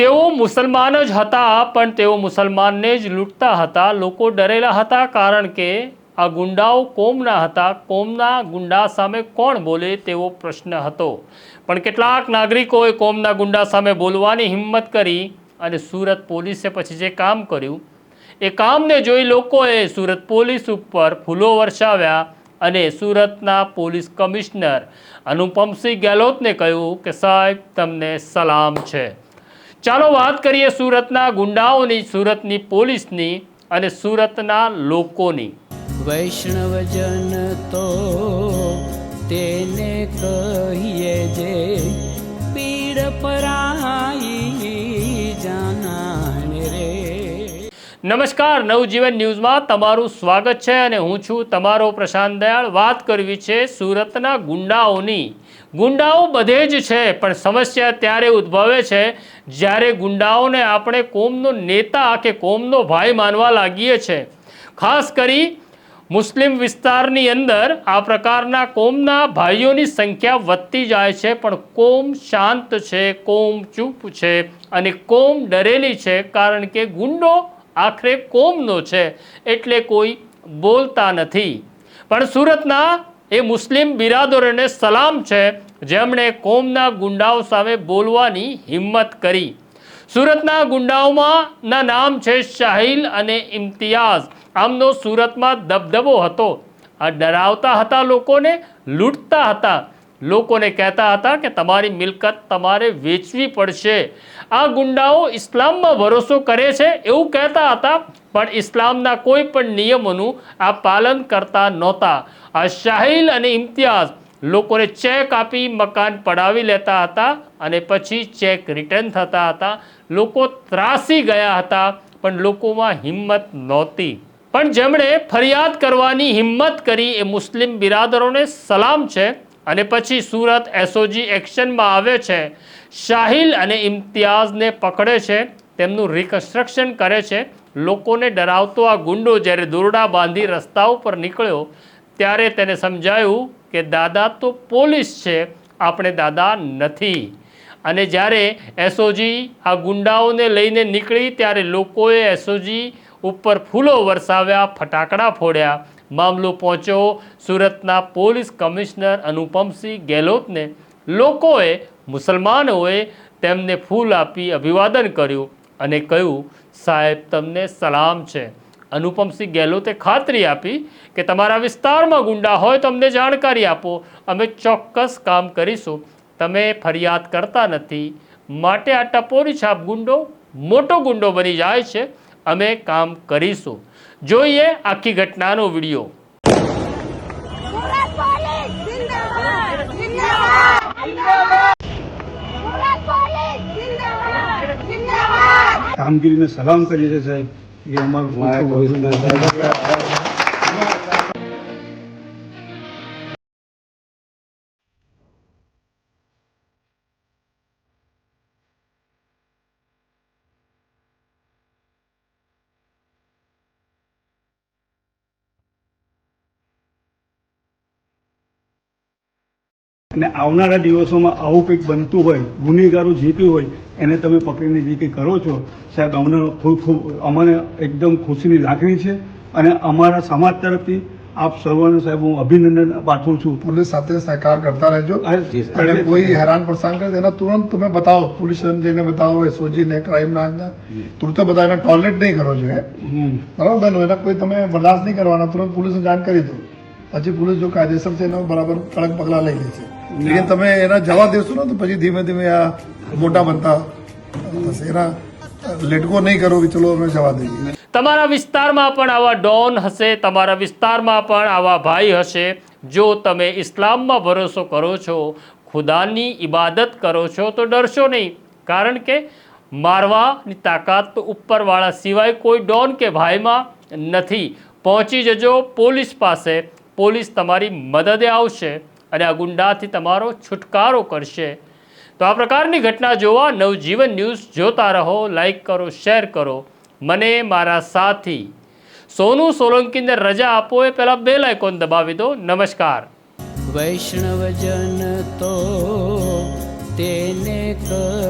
તેઓ મુસલમાન જ હતા, પણ તેઓ મુસલમાનને જ લૂંટતા હતા. લોકો ડરેલા હતા કારણ કે આ ગુંડાઓ કોમના હતા. કોમના ગુંડા સામે કોણ બોલે તેવો પ્રશ્ન હતો. પણ કેટલાક નાગરિકોએ કોમના ગુંડા સામે બોલવાની હિંમત કરી અને સુરત પોલીસે પછી જે કામ કર્યું, એ કામને જોઈ લોકોએ સુરત પોલીસ ઉપર ફૂલો વરસાવ્યા અને સુરતના પોલીસ કમિશનર અનુપમસિંહ ગેહલોતને કહ્યું કે સાહેબ, તમને સલામ છે. ચાલો વાત કરીએ સુરતના ગુંડાઓની, સુરતની પોલીસની અને સુરતના લોકોની. વૈષ્ણવજન તો તેને કહીએ જે પીડ પરાઈ નમસ્કાર, નવજીવન ન્યૂઝમાં તમારું સ્વાગત છે અને હું છું તમારો પ્રશાંત દયાળ. વાત કરવી છે સુરતના ગુંડાઓની. ગુંડાઓ બધે જ છે, પણ સમસ્યા ત્યારે ઉદ્ભવે છે જ્યારે ગુંડાઓને આપણે કોમનો નેતા કે કોમનો ભાઈ માનવા લાગીએ છીએ ખાસ કરી મુસ્લિમ વિસ્તારની અંદર આ પ્રકારના કોમના ભાઈઓની સંખ્યા વધતી જાય છે, પણ કોમ શાંત છે, કોમ ચૂપ છે અને કોમ ડરેલી છે, કારણ કે ગુંડો આખરે કોમનો છે, એટલે કોઈ બોલતા નથી. પણ સુરતના એ મુસ્લિમ બિરાદરોને સલામ છે, જેમણે કોમના ગુંડાઓ સામે બોલવાની હિંમત કરી. સુરતના ગુંડાઓમાં નામ છે શાહિલ અને ઇમ્તિયાઝ. આમનો સુરતમાં દબદબો હતો. આ ડરાવતા હતા લોકોને, લૂંટતા હતા. લોકોને કહેતા હતા કે તમારી મિલકત તમારે વેચવી પડશે. આ ગુંડાઓ ઇસ્લામમાં ભરોસો કરે છે એવું કહેતા હતા, પણ ઇસ્લામના કોઈ પણ નિયમોનું આ પાલન કરતા નહોતા. આ શાહિલ અને ઇમ્તિયાઝ લોકોને ચેક આપી મકાન પડાવી લેતા હતા અને પછી ચેક રિટર્ન થતા હતા. લોકો ત્રાસી ગયા હતા, પણ લોકોમાં હિંમત નહોતી. પણ જેમણે ફરિયાદ કરવાની હિંમત કરી, એ મુસ્લિમ બિરાદરોને સલામ છે. અને પછી સુરત એસઓજી એક્શનમાં આવે છે. શાહિલ અને ઇમ્તિયાઝને પકડે છે. તેમનું રિકન્સ્ટ્રક્શન કરે છે. લોકોને ડરાવતો આ ગુંડો જ્યારે દોરડા બાંધી રસ્તા ઉપર નીકળ્યો, ત્યારે તેને સમજાયું કે દાદા તો પોલીસ છે, આપણે દાદા નથી. અને જ્યારે એસઓજી આ ગુંડાઓને લઈને નીકળી, ત્યારે લોકોએ એસઓજી ઉપર ફૂલો વરસાવ્યા, ફટાકડા ફોડ્યા. મામલો પહોંચ્યો. સુરતના પોલીસ કમિશનર અનુપમસિંહ ગેહલોતને લોકોએ, મુસલમાનોએ તેમને ફૂલ આપી અભિવાદન કર્યું અને કહ્યું, સાહેબ, તમને સલામ છે. અનુપમસિંહ ગેહલોતે ખાતરી આપી કે તમારા વિસ્તારમાં ગુંડા હોય તો અમને જાણકારી આપો. અમે ચોક્કસ કામ કરીશું. તમે ફરિયાદ કરતા નથી. માટે આ ટપોરી છાપ ગુંડો, મોટો ગુંડો બની જાય છે. અમે કામ કરીશું. જોઈએ આખી ઘટનાનો વીડિયો. કામગીરીને સલામ કરીએ છીએ સાહેબ. એ અમારું અને આવનારા દિવસોમાં આવું કંઈક બનતું હોય ગુનેગારો જે કંઈ હોય એને તમે પકડીને જે કંઈ કરો છો સાહેબ અમને ખૂબ ખૂબ અમને એકદમ ખુશીની લાગણી છે અને અમારા સમાજ તરફથી આપ સર્વને સાહેબ હું અભિનંદન પાઠવું છું. પોલીસ સાથે સહકાર કરતા રહેજો. કોઈ હેરાન પરેશાન કરે એના તુરંત તમે બતાવો. પોલીસ જઈને બતાવો એસઓજીને ક્રાઇમના તુરંત બધા એના ટોયલેટ નહીં કરો છો બરાબર? એના કોઈ તમે બરદાસ્ત નહીં કરવાના. તુરંત પોલીસને જાણ કરી દો. પછી પોલીસ જો કાયદેસર છે, એના બરાબર કડક પગલાં લઈ લે છે. લેકિન તમે એના જવા દેશો ને, તો પછી ધીમે ધીમે આ મોટા બનતા થશે. એના લેટકો નહીં કરો કે ચલો અમે જવા દઈએ. તમારા વિસ્તારમાં પણ આવા ડોન હશે, તમારા વિસ્તારમાં પણ આવા ભાઈ હશે. જો તમે ઇસ્લામમાં ભરોસો કરો છો, ખુદાની ઇબાદત કરો છો, તો ડરશો નહીં. કારણ કે મારવાની તાકાત તો ઉપરવાળા સિવાય કોઈ ડોન કે ભાઈમાં નથી. પહોંચી જજો પોલીસ પાસે. પોલીસ તમારી મદદે આવશે અને આ ગુંડાથી તમારો છુટકારો કરશે. તો આ પ્રકારની ઘટના જોવા નવજીવન ન્યૂઝ જોતા રહો, લાઈક કરો, શેર કરો. મને, મારા સાથી. સોનુ સોલંકીને રજા આપો એ પહેલાં બેલ આઇકોન દબાવી દો. નમસ્કાર. વૈષ્ણવજન તો તેને કહીએ